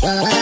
Bye.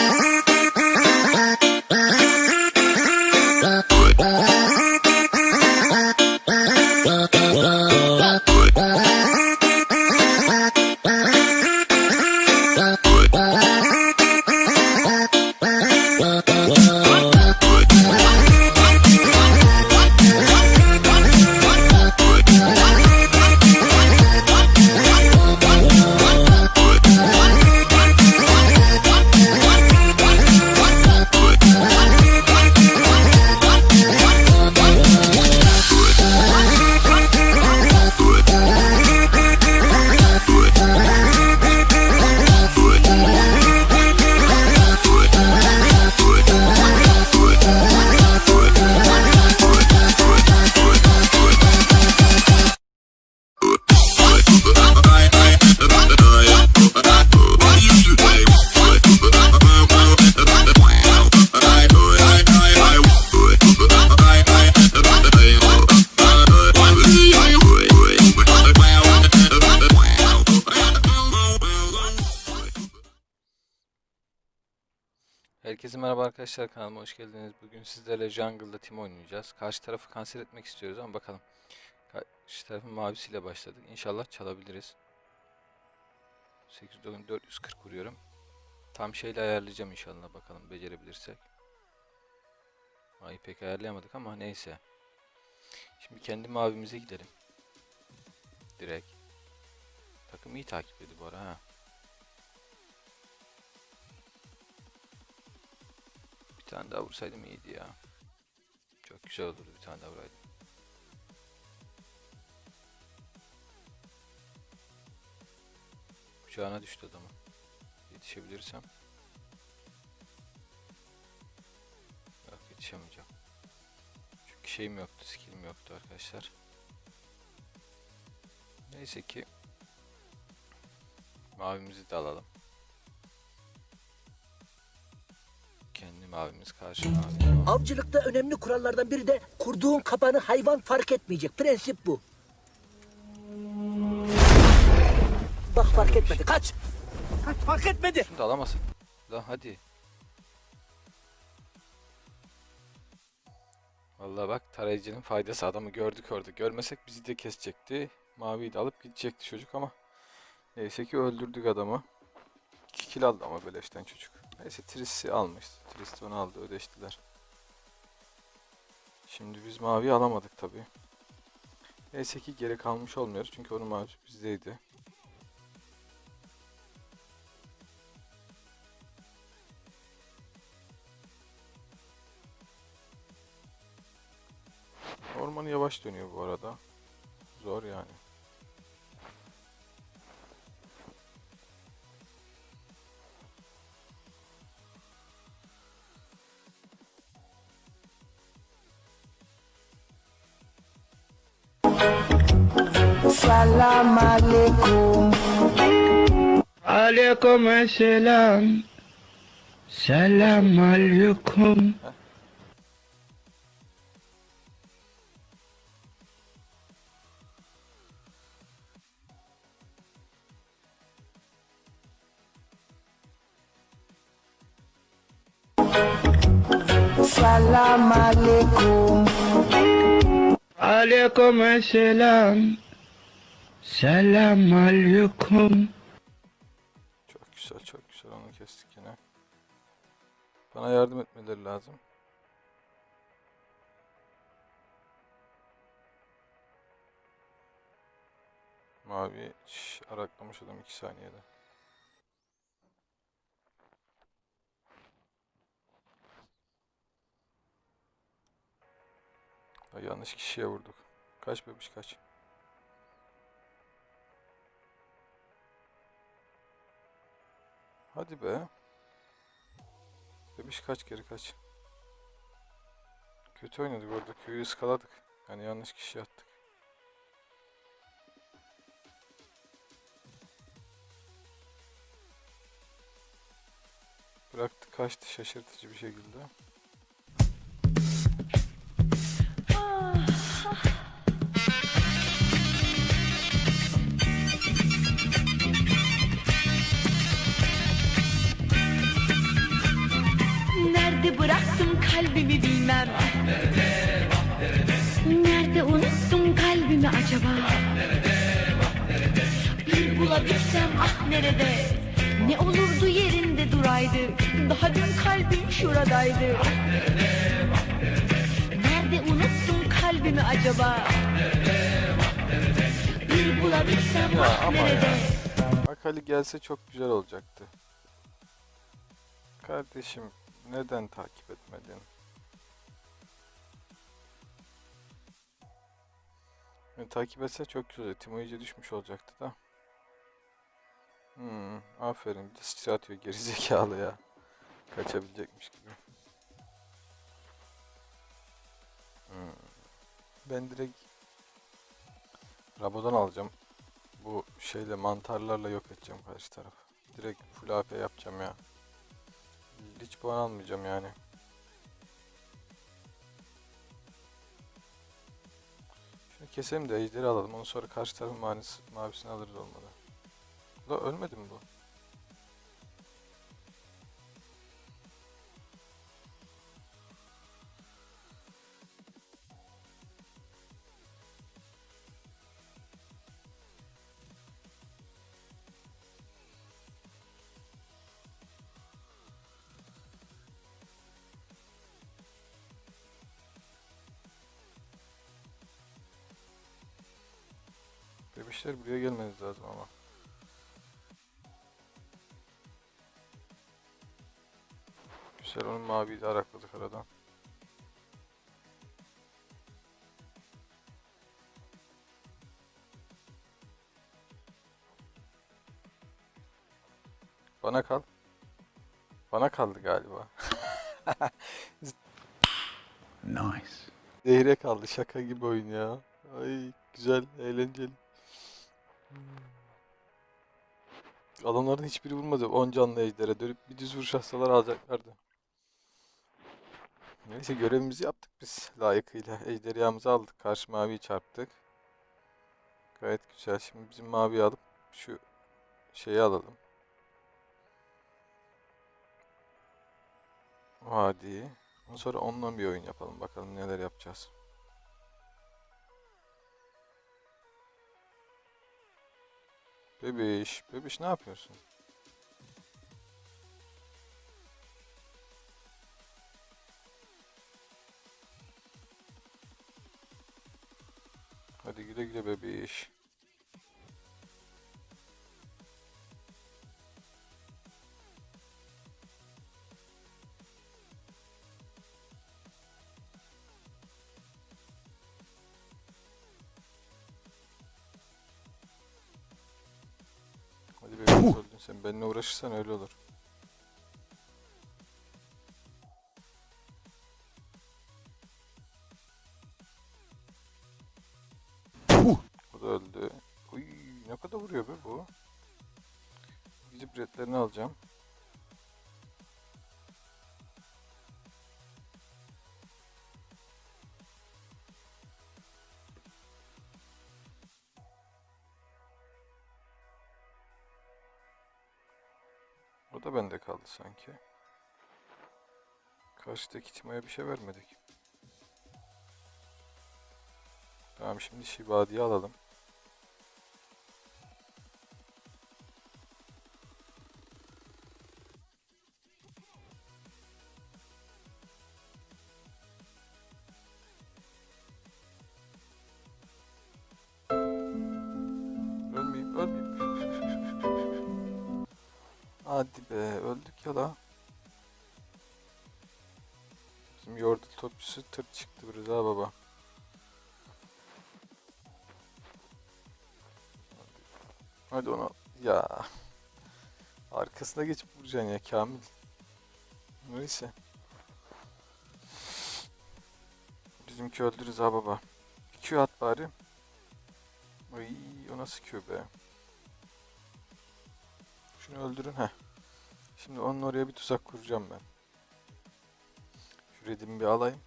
Herkese merhaba arkadaşlar kanalıma hoş geldiniz. Bugün sizlerle Jungle'da team oynayacağız. Karşı tarafı kanser etmek istiyoruz ama bakalım. Karşı tarafın mavisiyle başladık. İnşallah çalabiliriz. 8 440 vuruyorum. Tam şeyle ayarlayacağım inşallah bakalım becerebilirsek. Ay pek ayarlayamadık ama neyse. Şimdi kendi mavimize gidelim. Direkt. Takım iyi takip ediyor bu ara ha. Bir tane daha vursaydım iyiydi ya. Çok güzel olurdu bir tane daha vuraydım. Kucağına düştü adamın. Yetişebilirsem. Yok yetişemeyeceğim. Çünkü şeyim yoktu, skillim yoktu arkadaşlar. Neyse ki mavimizi de alalım. Mavimiz karşı mavi. Avcılıkta önemli kurallardan biri de kurduğun kapanı hayvan fark etmeyecek. Prensip bu. Bak fark etmedi. Kaç. Kaç fark etmedi. Şunu da alamasın. Lan hadi. Vallahi bak tarayıcının faydası adamı gördük orada. Görmesek bizi de kesecekti. Maviyi de alıp gidecekti çocuk ama neyse ki öldürdük adamı. 2 kill aldı ama beleşten çocuk. Neyse Triss'i almış. Triss de onu aldı ödeştiler. Şimdi biz maviyi alamadık tabi. Neyse ki geri kalmış olmuyoruz çünkü onun mavisi bizdeydi. Ormanı yavaş dönüyor bu arada. Zor yani. Salam alaikum. Alaikum selam. Selam alaikum. Salam alaikum. Alaikum selam. Selam alaikum. Çok güzel çok güzel onu kestik yine. Bana yardım etmeleri lazım. Mavi şş, araklamış adam 2 saniyede. Ay, yanlış kişiye vurduk. Kaç bebiş kaç. Hadi be. Bebiş kaç geri kaç. Kötü oynadık orada. Köyü ıskaladık. Yani yanlış kişi attık. Bıraktı kaçtı şaşırtıcı bir şekilde. Bıraktım kalbimi bilmem. Nerede unuttum kalbimi acaba? Bir bulabilsem ah nerede? Ne olurdu yerinde duraydı. Daha dün kalbim şuradaydı. Nerede unuttum kalbimi acaba? Bir bulabilsem Ya ah ama ya. nerede? Akali gelse çok güzel olacaktı. Kardeşim neden takip etmedin? Yani takip etse çok güzel. Timo iyice düşmüş olacaktı da. Hmm, aferin. Bir de sıçra atıyor gerizekalı ya. Kaçabilecekmiş gibi. Hmm. Ben direkt Rabo'dan alacağım. Bu şeyle mantarlarla yok edeceğim karşı tarafı. Direkt full AP yapacağım ya. Hiç puan almayacağım yani. Şunu keselim de ejderi alalım. Ondan sonra karşı tarafın mavisini alırız olmadı. Da ölmedi mi bu? Bebişler buraya gelmeniz lazım ama. Güzel onun maviyi de arakladık aradan. Bana kal. Bana kaldı galiba. Nice. Zehre kaldı şaka gibi oyun ya. Ay güzel, eğlenceli. Hmm. Adamların hiçbiri vurmadı. 10 canlı ejdere dönüp bir düz vuruş atsalar alacaklardı. Neyse görevimizi yaptık biz layıkıyla. Ejderhamızı aldık. Karşı maviyi çarptık. Gayet güzel. Şimdi bizim maviyi alıp şu şeyi alalım. Hadi. Sonra onunla bir oyun yapalım. Bakalım neler yapacağız. Bebiş, bebiş ne yapıyorsun? Hadi güle güle bebiş. Sen. Benimle uğraşırsan öyle olur. Bu da öldü. Uy, ne kadar vuruyor be bu. Gidip redlerini alacağım. Da bende kaldı sanki. Karşıdaki Timo'ya bir şey vermedik. Tamam şimdi Şibadi'yi alalım. Hadi ona ya. Arkasına geçip vuracaksın ya Kamil. Neyse. Bizimki öldürürüz ha baba. Bir Q at bari. Ay o nasıl Q be. Şunu öldürün ha. Şimdi onun oraya bir tuzak kuracağım ben. Şu redimi bir alayım.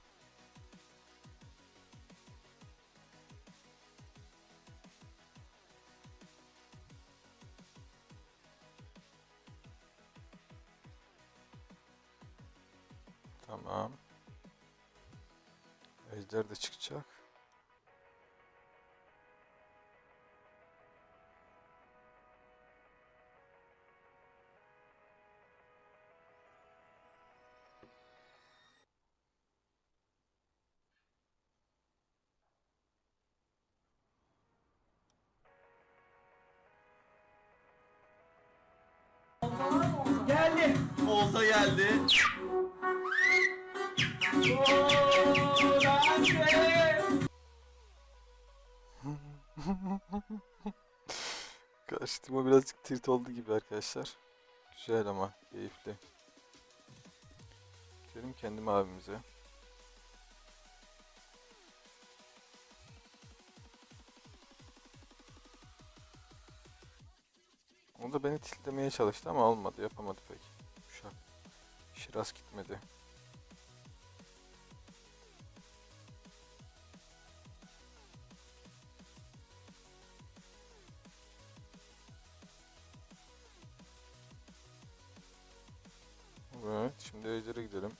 Tamam. Ejder de çıkacak. Karşıtıma birazcık tilt oldu gibi arkadaşlar. Güzel ama keyifli. Gidelim kendim abimize. O da beni tiltlemeye çalıştı ama olmadı, yapamadı pek. Uşak. Şiraz gitmedi. Evet, şimdi Ejder'e gidelim.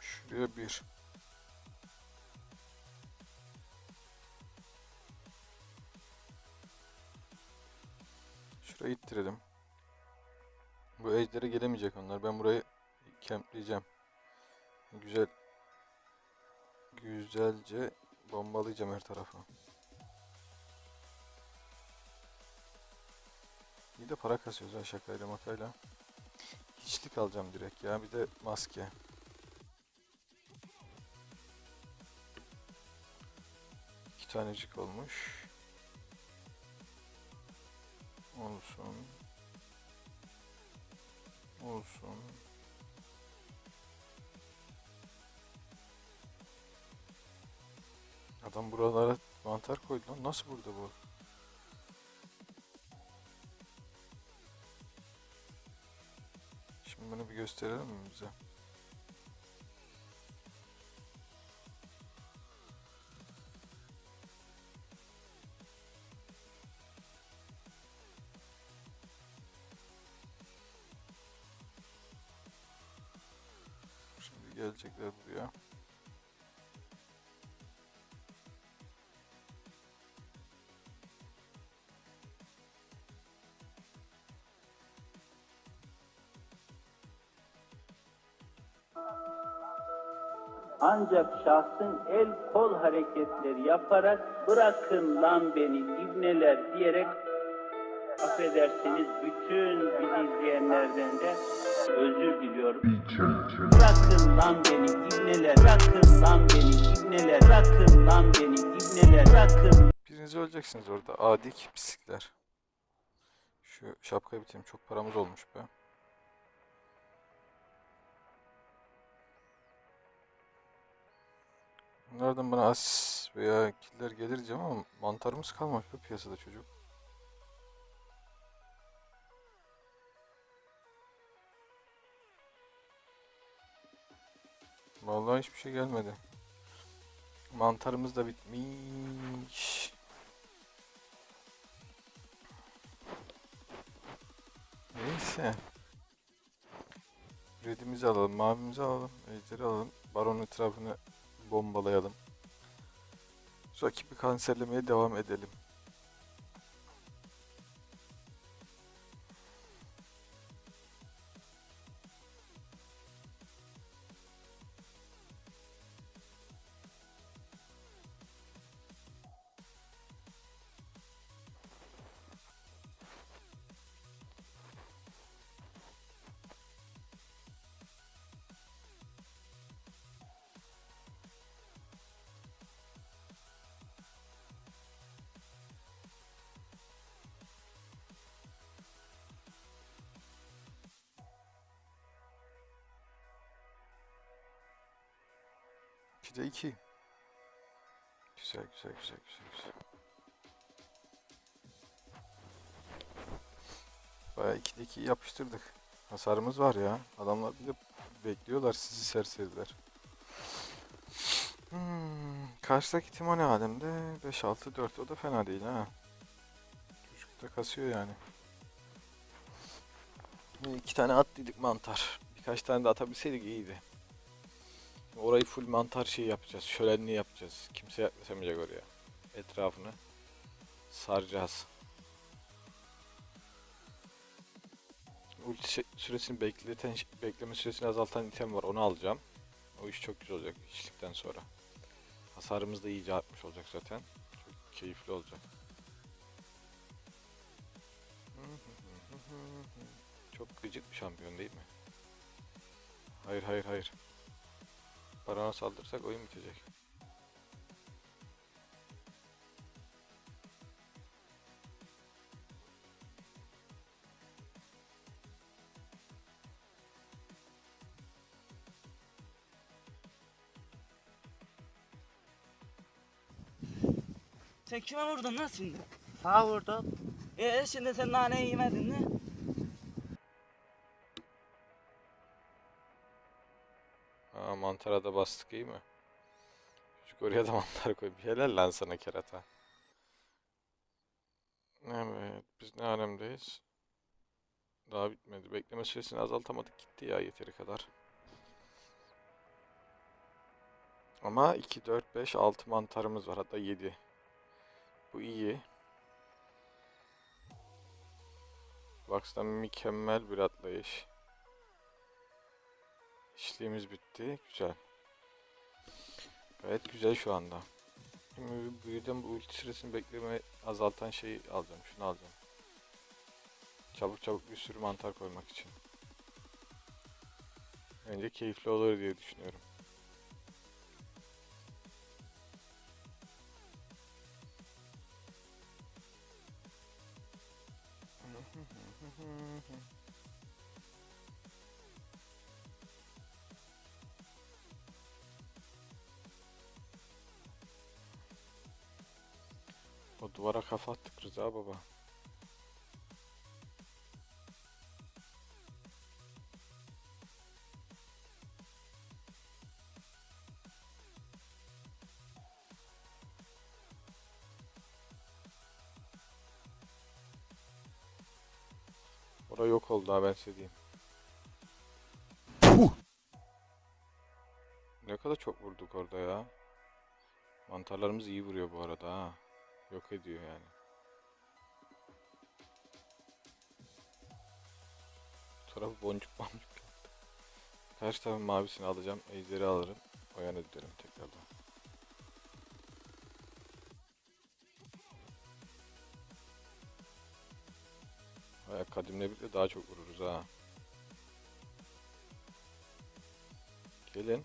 Şuraya bir. Şurayı ittirelim. Bu ejdere gelemeyecek onlar. Ben burayı kempleyeceğim. Güzel. Güzelce bombalayacağım her tarafı. İyi de para kasıyoruz ha şakayla makayla. Hiçlik alacağım direkt ya. Bir de maske. İki tanecik olmuş. Olsun. Olsun. Adam buralara mantar koydu lan. Nasıl burada bu? Şimdi bunu bir gösterelim mi bize? Şimdi gelecekler buraya. Ancak şahsın el kol hareketleri yaparak bırakın lan beni ibneler diyerek affedersiniz bütün bizi izleyenlerden de özür diliyorum. Bırakın lan beni ibneler, bırakın lan beni ibneler, bırakın lan beni ibneler, bırakın Biriniz öleceksiniz orada. Adik pislikler. Şu şapkayı bitireyim. Çok paramız olmuş be. Bunlardan bana as veya killer gelir diyeceğim ama mantarımız kalmamış bu piyasada çocuk. Vallahi hiçbir şey gelmedi. Mantarımız da bitmiş. Neyse. Redimizi alalım, mavimizi alalım, ejderi alalım. Baron etrafını bombalayalım. Rakibi kanserlemeye devam edelim. İkide iki. Güzel güzel güzel güzel güzel. Bayağı ikide iki yapıştırdık. Hasarımız var ya. Adamlar bir de bekliyorlar sizi serseriler. Hmm, karşıdaki Timo ne alemde? 5-6-4 o da fena değil ha. Çocuk da kasıyor yani. İki tane attıydık mantar. Birkaç tane de atabilseydik iyiydi. Orayı full mantar şey yapacağız. Şölenli yapacağız. Kimse yaklaşamayacak oraya. Etrafını saracağız. Ulti sü- süresini bekleten, bekleme süresini azaltan item var. Onu alacağım. O iş çok güzel olacak içtikten sonra. Hasarımız da iyice artmış olacak zaten. Çok keyifli olacak. Çok gıcık bir şampiyon değil mi? Hayır hayır hayır. Barona saldırırsak oyun bitecek. Sen kime vurdun lan şimdi? Sağa vurdum. Ee şimdi sen naneyi yemedin mi? Aa mantara da bastık iyi mi? Çocuk oraya da mantar koymuş. Helal lan sana kerata. Evet biz ne alemdeyiz? Daha bitmedi. Bekleme süresini azaltamadık gitti ya yeteri kadar. Ama 2, 4, 5, 6 mantarımız var. Hatta 7. Bu iyi. Box'tan mükemmel bir atlayış. İşliğimiz bitti. Güzel. Gayet güzel şu anda. Şimdi büyüden bu ulti süresini bekleme azaltan şeyi alacağım. Şunu alacağım. Çabuk çabuk bir sürü mantar koymak için. Bence keyifli olur diye düşünüyorum. O duvara kafa attık Rıza baba. Ora yok oldu ha ben size diyeyim. Ne kadar çok vurduk orada ya. Mantarlarımız iyi vuruyor bu arada ha. Yok ediyor yani. Bu tarafı boncuk boncuk yaptı. Karşı tarafın mavisini alacağım. Ejderi alırım. O yana gidelim tekrardan. Ayak kadimle birlikte daha çok vururuz ha. Gelin.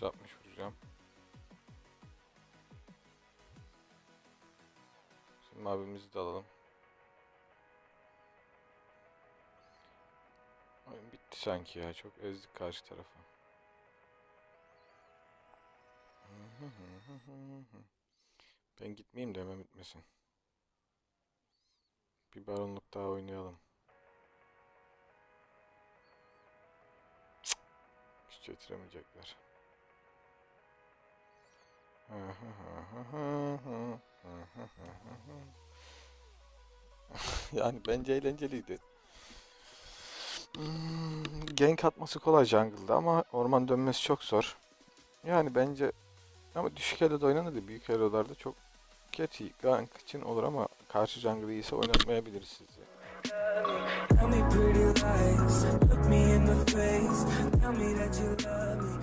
360 vuracağım. Şimdi abimizi de alalım. Oyun bitti sanki ya. Çok ezdik karşı tarafı. Ben gitmeyeyim de hemen bitmesin. Bir baronluk daha oynayalım. Cık, hiç getiremeyecekler. yani bence eğlenceliydi. Hmm, gank atması kolay jungle'da ama orman dönmesi çok zor. Yani bence ama düşük elo'da oynanır büyük elo'larda çok kötü gank için olur ama karşı jungle iyiyse oynatmayabiliriz sizi. Tell me pretty lies, look me in the face. tell me that you love